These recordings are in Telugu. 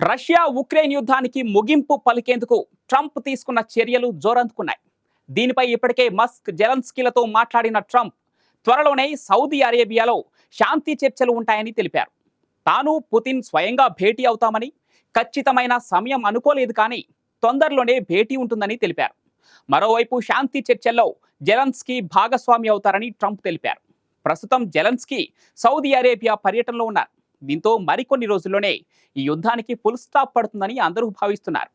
రష్యా ఉక్రెయిన్ యుద్ధానికి ముగింపు పలికేందుకు ట్రంప్ తీసుకున్న చర్యలు జోరందుకున్నాయి. దీనిపై ఇప్పటికే మస్క్ జెలన్స్కీలతో మాట్లాడిన ట్రంప్ త్వరలోనే సౌదీ అరేబియాలో శాంతి చర్చలు ఉంటాయని తెలిపారు. తాను పుతిన్ స్వయంగా భేటీ అవుతామని ఖచ్చితమైన సమయం అనుకోలేదు కానీ తొందరలోనే భేటీ ఉంటుందని తెలిపారు. మరోవైపు శాంతి చర్చల్లో జెలన్స్కీ భాగస్వామి అవుతారని ట్రంప్ తెలిపారు. ప్రస్తుతం జెలన్స్కీ సౌదీ అరేబియా పర్యటనలో ఉన్నారు. దీంతో మరికొన్ని రోజుల్లోనే ఈ యుద్ధానికి ఫుల్ స్టాప్ పడుతుందని అందరూ భావిస్తున్నారు.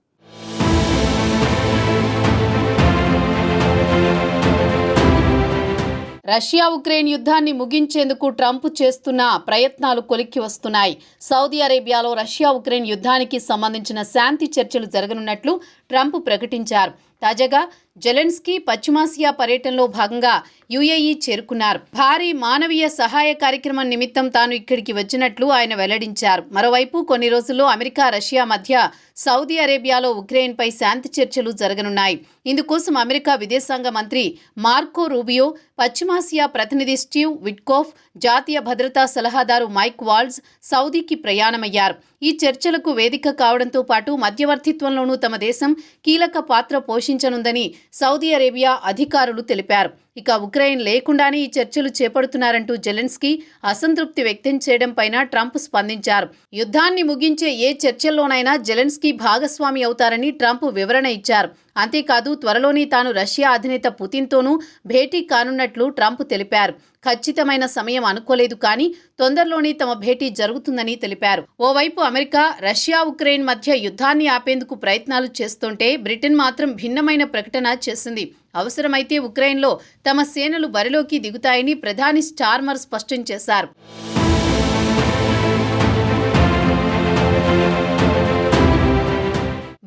రష్యా ఉక్రెయిన్ యుద్ధాన్ని ముగించేందుకు ట్రంప్ చేస్తున్న ప్రయత్నాలు కొలిక్కి వస్తున్నాయి. సౌదీ అరేబియాలో రష్యా ఉక్రెయిన్ యుద్ధానికి సంబంధించిన శాంతి చర్చలు జరగనున్నట్లు ట్రంప్ ప్రకటించారు. తాజాగా జెలెన్స్కీ పశ్చిమాసియా పర్యటనలో భాగంగా యుఏఈ చేరుకున్నారు. భారీ మానవీయ సహాయ కార్యక్రమం నిమిత్తం తాను ఇక్కడికి వచ్చినట్లు ఆయన వెల్లడించారు. మరోవైపు కొన్ని రోజుల్లో అమెరికా రష్యా మధ్య సౌదీ అరేబియాలో ఉక్రెయిన్పై శాంతి చర్చలు జరగనున్నాయి. ఇందుకోసం అమెరికా విదేశాంగ మంత్రి మార్కో రూబియో పశ్చిమాసియా ప్రతినిధి స్టీవ్ విట్కోఫ్ జాతీయ భద్రతా సలహాదారు మైక్ వాల్డ్స్ సౌదీకి ప్రయాణమయ్యారు. ఈ చర్చలకు వేదిక కావడంతో పాటు మధ్యవర్తిత్వంలోనూ తమ దేశం కీలక పాత్ర పోషించనుందని సౌదీ అరేబియా అధికారులు తెలిపారు. ఇక ఉక్రెయిన్ లేకుండానే ఈ చర్చలు చేపడుతున్నారంటూ జెలెన్స్కీ అసంతృప్తి వ్యక్తం చేయడం పైన ట్రంప్ స్పందించారు. యుద్ధాన్ని ముగించే ఏ చర్చల్లోనైనా జెలెన్స్కీ భాగస్వామి అవుతారని ట్రంప్ వివరణ ఇచ్చారు. అంతేకాదు త్వరలోనే తాను రష్యా అధినేత పుతిన్తోనూ భేటీ కానున్నట్లు ట్రంప్ తెలిపారు. ఖచ్చితమైన సమయం అనుకోలేదు కానీ తొందరలోనే తమ భేటీ జరుగుతుందని తెలిపారు. ఓవైపు అమెరికా రష్యా ఉక్రెయిన్ మధ్య యుద్ధాన్ని ఆపేందుకు ప్రయత్నాలు చేస్తుంటే బ్రిటన్ మాత్రం భిన్నమైన ప్రకటన చేసింది. అవసరమైతే ఉక్రెయిన్లో తమ సేనలు బరిలోకి దిగుతాయని ప్రధాని స్టార్మర్ స్పష్టం చేశారు.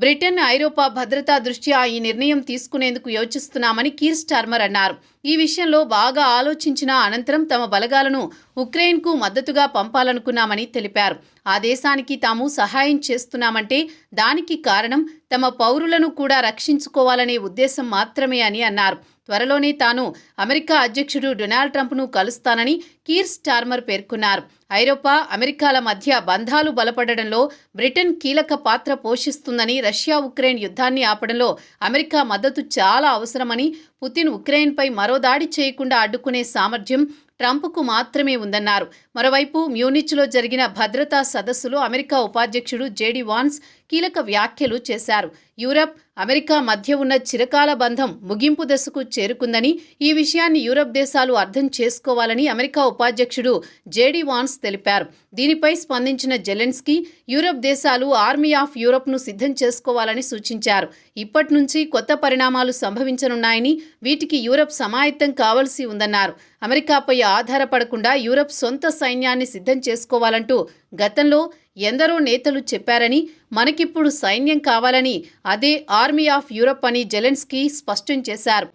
బ్రిటన్ ఐరోపా భద్రతా దృష్ట్యా ఈ నిర్ణయం తీసుకునేందుకు యోచిస్తున్నామని కీర్ స్టార్మర్ అన్నారు. ఈ విషయంలో బాగా ఆలోచించిన అనంతరం తమ బలగాలను ఉక్రెయిన్కు మద్దతుగా పంపాలనుకున్నామని తెలిపారు. ఆ దేశానికి తాము సహాయం చేస్తున్నామంటే దానికి కారణం తమ పౌరులను కూడా రక్షించుకోవాలనే ఉద్దేశం మాత్రమే అని అన్నారు. త్వరలోనే తాను అమెరికా అధ్యక్షుడు డొనాల్డ్ ట్రంప్ను కలుస్తానని కీర్ స్టార్మర్ పేర్కొన్నారు. ఐరోపా అమెరికాల మధ్య బంధాలు బలపడడంలో బ్రిటన్ కీలక పాత్ర పోషిస్తుందని రష్యా ఉక్రెయిన్ యుద్ధాన్ని ఆపడంలో అమెరికా మద్దతు చాలా అవసరమని పుతిన్ ఉక్రెయిన్పై మరో దాడి చేయకుండా అడ్డుకునే సామర్థ్యం ట్రంప్కు మాత్రమే ఉందన్నారు. మరోవైపు మ్యూనిచ్లో జరిగిన భద్రతా సదస్సులో అమెరికా ఉపాధ్యక్షుడు జేడీ వాన్స్ కీలక వ్యాఖ్యలు చేశారు. యూరప్ అమెరికా మధ్య ఉన్న చిరకాల బంధం ముగింపు దశకు చేరుకుందని ఈ విషయాన్ని యూరప్ దేశాలు అర్థం చేసుకోవాలని అమెరికా ఉపాధ్యక్షుడు జేడీ వాన్స్ తెలిపారు. దీనిపై స్పందించిన జెలెన్స్కీ యూరప్ దేశాలు ఆర్మీ ఆఫ్ యూరప్ను సిద్ధం చేసుకోవాలని సూచించారు. ఇప్పటి నుంచి కొత్త పరిణామాలు సంభవించనున్నాయని వీటికి యూరప్ సమాయత్తం కావాల్సి ఉందన్నారు. అమెరికాపై ఆధారపడకుండా యూరప్ సొంత సైన్యాన్ని సిద్ధం చేసుకోవాలంటూ గతంలో ఎందరో నేతలు చెప్పారని మనకిప్పుడు సైన్యం కావాలని అదే ఆర్మీ ఆఫ్ యూరప్ అని జెలెన్స్కీ స్పష్టం చేశారు.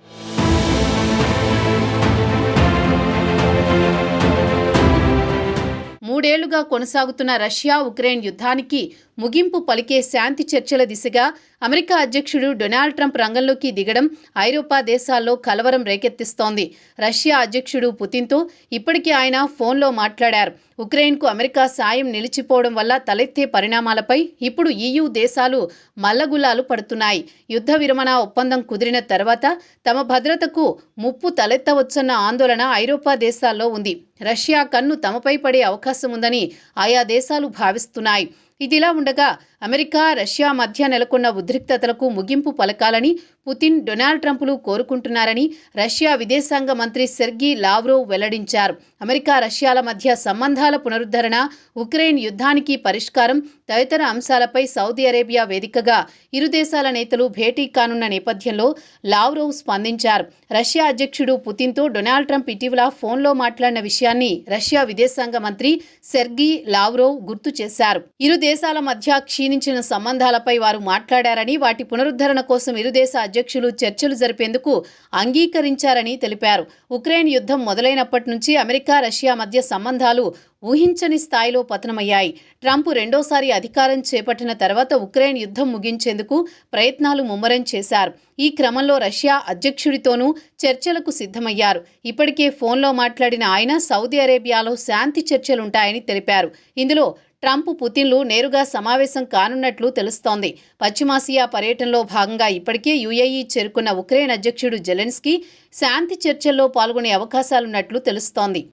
మూడేళ్ళుగా కొనసాగుతున్న రష్యా ఉక్రెయిన్ యుద్ధానికి ముగింపు పలికే శాంతి చర్చల దిశగా అమెరికా అధ్యక్షుడు డొనాల్డ్ ట్రంప్ రంగంలోకి దిగడం ఐరోపా దేశాల్లో కలవరం రేకెత్తిస్తోంది. రష్యా అధ్యక్షుడు పుతిన్తో ఇప్పటికే ఆయన ఫోన్లో మాట్లాడారు. ఉక్రెయిన్కు అమెరికా సాయం నిలిచిపోవడం వల్ల తలెత్తే పరిణామాలపై ఇప్పుడు ఈయూ దేశాలు మల్లగుల్లాలు పడుతున్నాయి. యుద్ధ విరమణ ఒప్పందం కుదిరిన తర్వాత తమ భద్రతకు ముప్పు తలెత్తవచ్చన్న ఆందోళన ఐరోపా దేశాల్లో ఉంది. రష్యా కన్ను తమపై పడే అవకాశం ఉందని ఆయా దేశాలు భావిస్తున్నాయి. ఇదిలా ఉండగా అమెరికా రష్యా మధ్య నెలకొన్న ఉద్రిక్తతలకు ముగింపు పలకాలని పుతిన్ డొనాల్డ్ ట్రంప్లు కోరుకుంటున్నారని రష్యా విదేశాంగ మంత్రి సెర్గీ లావ్రోవ్ వెల్లడించారు. అమెరికా రష్యాల మధ్య సంబంధాల పునరుద్ధరణ ఉక్రెయిన్ యుద్ధానికి పరిష్కారం తదితర అంశాలపై సౌదీ అరేబియా వేదికగా ఇరు దేశాల నేతలు భేటీ కానున్న నేపథ్యంలో లావ్రోవ్ స్పందించారు. రష్యా అధ్యక్షుడు పుతిన్తో డొనాల్డ్ ట్రంప్ ఇటీవల ఫోన్లో మాట్లాడిన విషయాన్ని రష్యా విదేశాంగ మంత్రి సెర్గీ లావ్రోవ్ గుర్తు చేశారు. ఇరు దేశాల మధ్య క్షీణించిన సంబంధాలపై వారు మాట్లాడారని వాటి పునరుద్ధరణ కోసం ఇరుదేశ అధ్యక్షులు చర్చలు జరిపేందుకు అంగీకరించారని తెలిపారు. ఉక్రెయిన్ యుద్ధం మొదలైనప్పటి నుంచి అమెరికా రష్యా మధ్య సంబంధాలు ఊహించని స్థాయిలో పతనమయ్యాయి. ట్రంప్ రెండోసారి అధికారం చేపట్టిన తర్వాత ఉక్రెయిన్ యుద్ధం ముగించేందుకు ప్రయత్నాలు ముమ్మరం చేశారు. ఈ క్రమంలో రష్యా అధ్యక్షుడితోనూ చర్చలకు సిద్ధమయ్యారు. ఇప్పటికే ఫోన్లో మాట్లాడిన ఆయన సౌదీ అరేబియాలో శాంతి చర్చలుంటాయని తెలిపారు. ఇందులో ట్రంప్ పుతిన్లు నేరుగా సమావేశం కానున్నట్లు తెలుస్తోంది. పశ్చిమాసియా పర్యటనలో భాగంగా ఇప్పటికే యుఏఈ చేరుకున్న ఉక్రెయిన్ అధ్యక్షుడు జెలెన్స్కీ శాంతి చర్చల్లో పాల్గొనే అవకాశాలున్నట్లు తెలుస్తోంది.